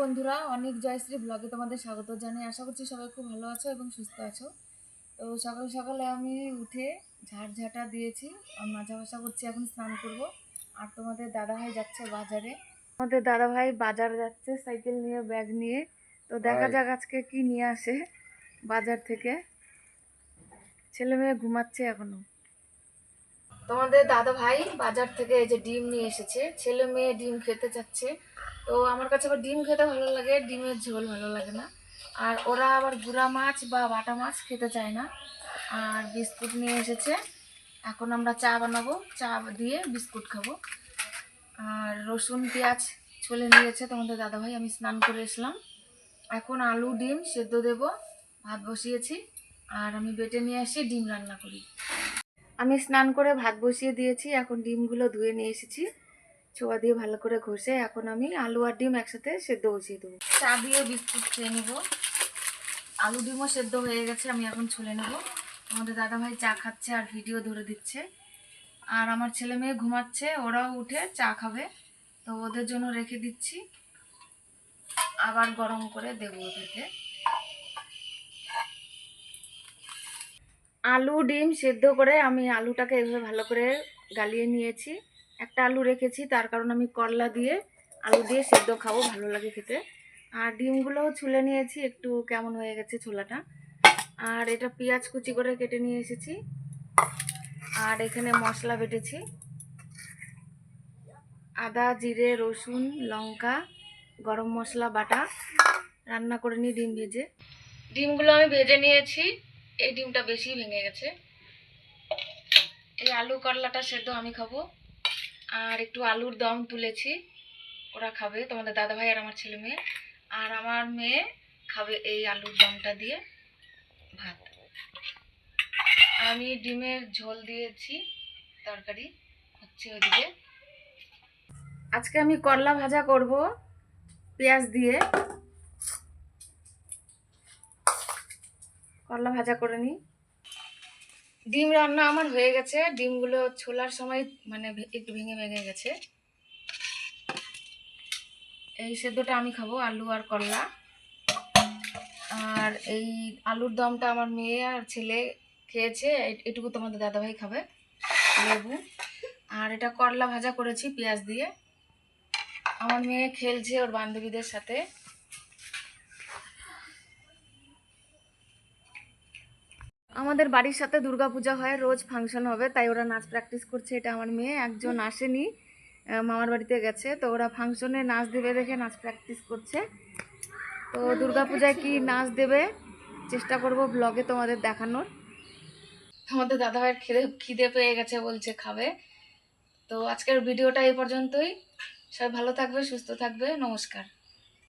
বন্ধুরা অনেক জয়শ্রী ব্লগে তোমাদের স্বাগত জানাই। আশা করছি সবাই খুব ভালো আছো এবং সুস্থ আছো। তো সকাল সকালে আমি উঠে ঝাড় ঝাঁটা দিয়েছি আর মাজা ভাসা করছি এখন স্নান করব। আর তোমাদের দাদাভাই যাচ্ছে বাজারে। আমাদের দাদাভাই বাজার যাচ্ছে সাইকেল নিয়ে ব্যাগ নিয়ে। তো দেখা যাক আজকে কি নিয়ে আসে বাজার থেকে। ছেলে মেয়ে ঘুমাচ্ছে এখনও। তোমাদের দাদা ভাই বাজার থেকে এই যে ডিম নিয়ে এসেছে, ছেলে মেয়ে ডিম খেতে চাচ্ছে। তো আমার কাছে আবার ডিম খেতে ভালো লাগে, ডিমের ঝোল ভালো লাগে না। আর ওরা আবার গুঁড়া মাছ বা বাটা মাছ খেতে চায় না। আর বিস্কুট নিয়ে এসেছে। এখন আমরা চা বানাবো, চা দিয়ে বিস্কুট খাব। আর রসুন, পেঁয়াজ ছলে নিয়েছে তোমাদের দাদা ভাই, আমি স্নান করে এসলাম। এখন আলু, ডিম সেদ্ধ দেব, ভাত বসিয়েছি। আর আমি বেটে নিয়ে আসি, ডিম রান্না করি। আমি স্নান করে ভাত বসিয়ে দিয়েছি, এখন ডিমগুলো ধুয়ে নিয়ে এসেছি। ছোয়া দিয়ে ভালো করে ঘষে এখন আমি আলু আর ডিম একসাথে সেদ্ধ বসিয়ে দেবো। চা দিয়ে বিস্কুট খেয়ে নেব। আলু ডিমও সেদ্ধ হয়ে গেছে, আমি এখন ছুলে নেব। আমাদের দাদাভাই চা খাচ্ছে আর ভিডিও ধরে দিচ্ছে। আর আমার ছেলে মেয়ে ঘুমাচ্ছে, ওরাও উঠে চা খাবে। তো ওদের জন্য রেখে দিচ্ছি। আবার গরম করে দেবো ওদেরকে। আলু ডিম সেদ্ধ করে আমি আলুটাকে এভাবে ভালো করে গালিয়ে নিয়েছি। একটা আলু রেখেছি, তার কারণ আমি করলা দিয়ে আলু দিয়ে সেদ্ধ খাব, ভালো লাগে খেতে। আর ডিমগুলোও ছুলে নিয়েছি, একটু কেমন হয়ে গেছে ছোলাটা। আর এটা পেঁয়াজ কুচি করে কেটে নিয়ে এসেছি। আর এখানে মশলা বেটেছি। আদা, জিরে, রসুন, লঙ্কা, গরম মশলা, বাটা। রান্না করে নিই ডিম ভেজে। ডিমগুলো আমি ভেজে নিয়েছি। এই ডিমটা বেশি ভেঙে গেছে। এই আলু করলাটা সেদ্ধ আমি খাব। আর একটু আলুর দম তুলেছি, ওরা খাবে, তোমাদের দাদা ভাই আর আমার ছেলে মেয়ে। আর আমার মেয়ে খাবে এই আলুর দমটা দিয়ে ভাত। আমি ডিমের ঝোল দিয়েছি, তরকারি হচ্ছে ওদিকে আজকে আমি করলা ভাজা করব, পেঁয়াজ দিয়ে। করলা ভাজা করে নিই। ডিম রান্না আমার হয়ে গেছে। ডিমগুলো ছোলার সময় মানে একটু ভেঙে ভেঙে গেছে। এই সেদ্ধটা আমি খাব আলু আর করলা। আর এই আলুর দমটা আমার মেয়ে আর ছেলে খেয়েছে। এটুকু তোমাদের দাদাভাই খাবে। লেবু। আর এটা করলা ভাজা করেছি পেঁয়াজ দিয়ে। আমার মেয়ে খেলছে ওর বান্ধবীদের সাথে। আমাদের বাড়ির সাথে দুর্গাপূজা হয় রোজ ফাংশন হবে তাই ওরা নাচ প্র্যাকটিস করছে। এটা আমার মেয়ে একজন আসেনি মামার বাড়িতে গেছে। তো ওরা ফাংশনে নাচ দেবে দেখে নাচ প্র্যাকটিস করছে। তো দুর্গাপূজায় কি নাচ দেবে চেষ্টা করব ব্লগে তোমাদের দেখানোর। আমাদের দাদাভাইয়ের খিদে খিদে পেয়ে গেছে বলছে খাবে। তো আজকের ভিডিওটা এই পর্যন্তই। সবাই ভালো থাকবে সুস্থ থাকবে। নমস্কার।